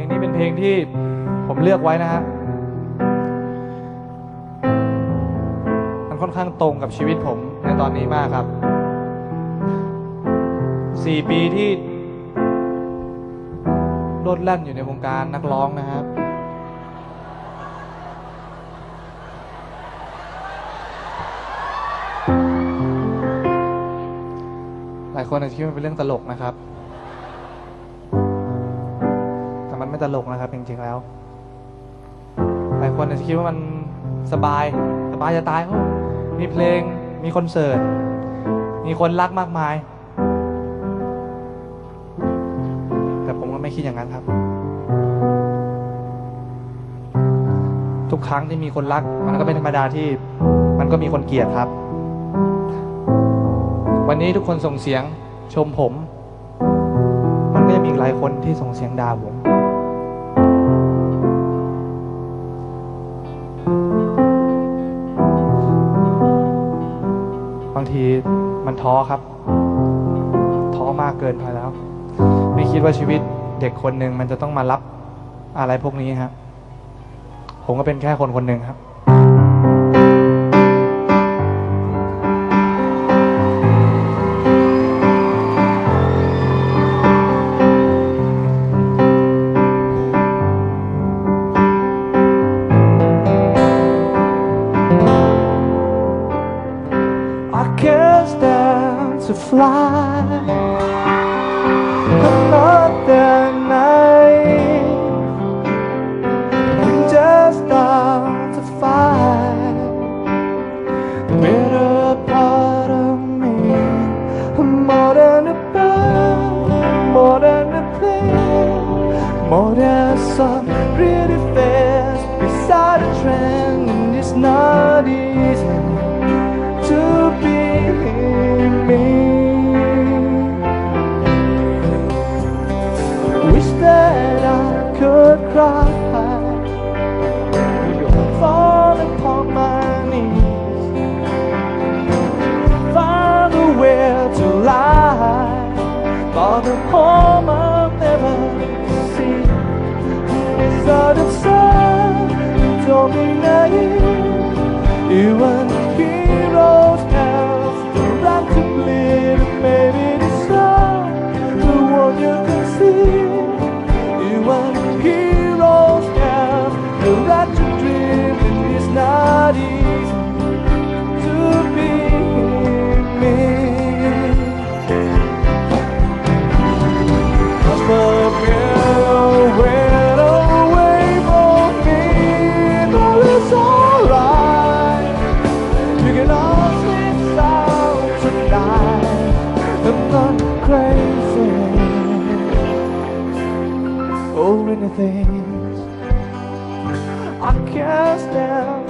ลงนี้เป็นเพลงที่ผมเลือกไว้นะฮะ มันค่อนข้างตรงกับชีวิตผมในตอนนี้มากครับ สี่ปีที่โลดแล่นอยู่ในวงการนักร้องนะครับ หลายคนอาจจะคิดว่าเป็นเรื่องตลกนะครับ ไม่ตลกนะครับจริงๆแล้วหลายคนอาจจะคิดว่ามันสบายสบายจะตายมีเพลงมีคอนเสิร์ตมีคนรักมากมาย แต่ผมก็ไม่คิดอย่างนั้นครับ ทุกครั้งที่มีคนรัก มันก็เป็นธรรมดาที่มันก็มีคนเกลียดครับ วันนี้ทุกคนส่งเสียงชมผม มันก็ยังมีหลายคนที่ส่งเสียงด่าผมางทีมันท้อครับ ท้อมากเกินไปแล้ว ไม่คิดว่าชีวิตเด็กคนหนึ่งมันจะต้องมารับอะไรพวกนี้ครับผมก็เป็นแค่คนคนหนึ่งครับ to fly. Another night. And just start to fight. The better part of me. More than a bird, more than a plane, more than some pretty face beside a train, and it's not easy the home I'll never see. It's all the sun, don't be naive. Even heroes or anything. I can't stand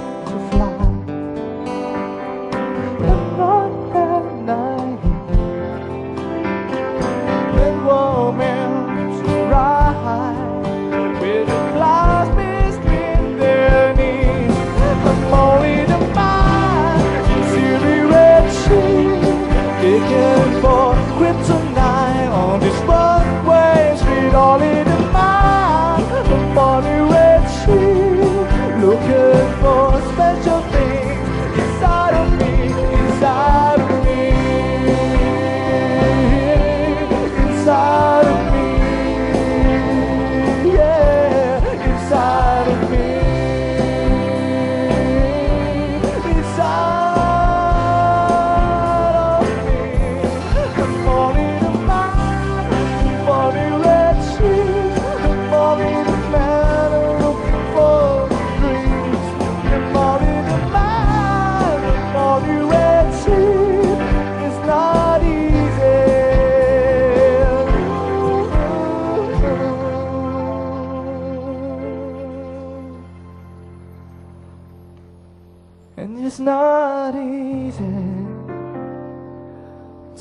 And it's not easy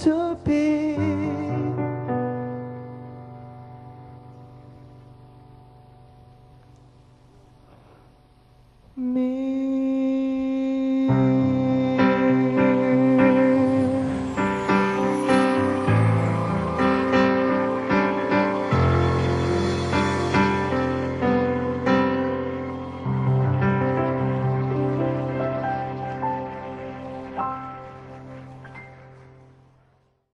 to be